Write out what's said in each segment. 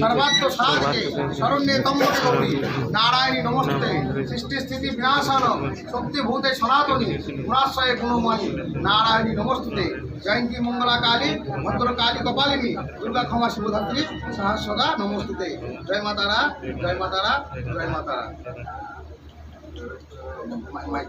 সর্বাত্ম সাধকে শরণ্যে তম্মতে গৌরী নারায়ণী নমস্তে সৃষ্টি স্থিতি বিনাশান শক্তিভূতে সনাতনী গুণাশ্রয়ে গুণময়ী নারায়ণী নমস্তে জয়ন্তী মঙ্গলা কালী ভদ্রকালী কপালিনী দুর্গা ক্ষমা শিবধাত্রী সহস্রদা নমস্তুতে জয় মাতারা জয় মাতারা জয় মাতারা মাই-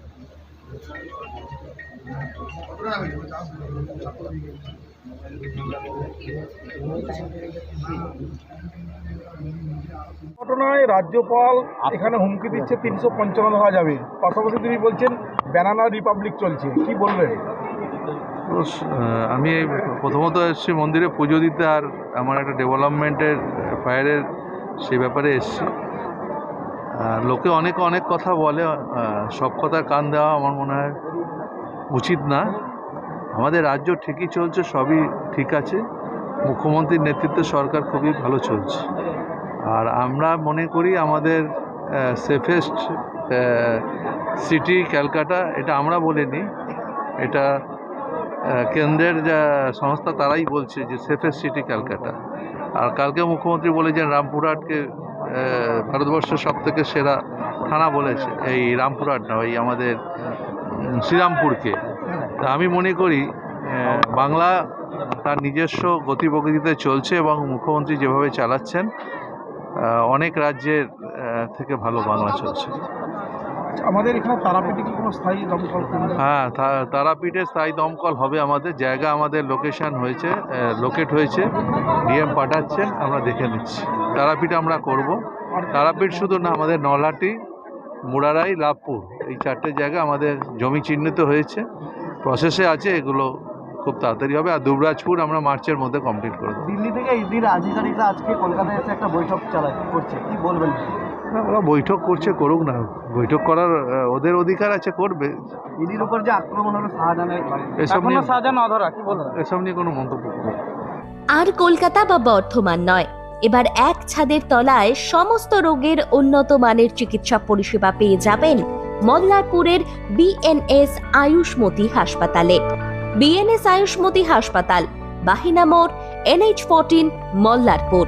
ঘটনায় রাজ্যপাল এখানে হুমকি দিচ্ছে তিনশো পঞ্চান্ন দেওয়া যাবে পাশাপাশি তিনি বলছেন, ব্যানানা রিপাবলিক চলছে। কি বলবেন? আমি প্রথমত এসেছি মন্দিরে পুজো দিতে আর আমার একটা ডেভেলপমেন্টের ফায়ারের সে ব্যাপারে এসেছি। লোকে অনেকে অনেক কথা বলে সব কথার কান দেওয়া আমার মনে হয় উচিত না। আমাদের রাজ্য ঠিকই চলছে, সবই ঠিক আছে। মুখ্যমন্ত্রীর নেতৃত্বে সরকার খুবই ভালো চলছে। আর আমরা মনে করি আমাদের সেফেস্ট সিটি ক্যালকাটা, এটা আমরা বলিনি, এটা কেন্দ্রের যা সংস্থা তারাই বলছে যে সেফেস্ট সিটি ক্যালকাটা। আর কালকে মুখ্যমন্ত্রী বলেছেন রামপুরহাটকে আহ, ভারতবর্ষের সব থেকে সেরা থানা বলেছে এই রামপুরহাট না এই আমাদের শ্রীরামপুরকে। তা আমি মনে করি বাংলা তার নিজস্ব গতি প্রকৃতিতে চলছে এবং মুখ্যমন্ত্রী যেভাবে চালাচ্ছেন অনেক রাজ্যের থেকে ভালো বাংলা চলছে। আমাদের এখানে তারাপীঠে কি কোনো স্থায়ী দমকল হ্যাঁ তারাপীঠে স্থায়ী দমকল হবে আমাদের। জায়গা আমাদের লোকেশন হয়েছে লোকেট হয়েছে ডিএম পাঠাচ্ছেন আমরা দেখে নিচ্ছি। তারাপীঠ আমরা করব। তারাপীঠ শুধু না আমাদের নলহাটি মুরারাই লাভপুর এই চারটে জায়গা আমাদের জমি চিহ্নিত হয়েছে। প্রসেসে আছে এগুলো খুব তাড়াতাড়ি হবে। আর দুবরাজপুর আমরা মার্চের মধ্যে কমপ্লিট করে দেবো। দিল্লি থেকে ইডির আধিকারিকরা আজকে কলকাতায় এসে একটা বৈঠক চালায় করছে। কি বলবেন? ওরা বৈঠক করছে করুক না। বৈঠক করার ওদের অধিকার আছে করবে। ইডির উপর যে আক্রমণ হলো শাহজাহানের এসব নিয়ে শাহজাহান অধরা কি বলবেন এসব নিয়ে কোনো মন্তব্য আর কলকাতা বা বর্ধমান নয়। এবার এক ছাদের তলায় সমস্ত রোগের উন্নত মানের চিকিৎসা পরিষেবা পেয়ে যাবেন মল্লারপুরের বিএনএস আয়ুষ্মতি হাসপাতালে। বিএনএস আয়ুষ্মতি হাসপাতাল বাহিনা মোড় NH fourteen Mallarpur.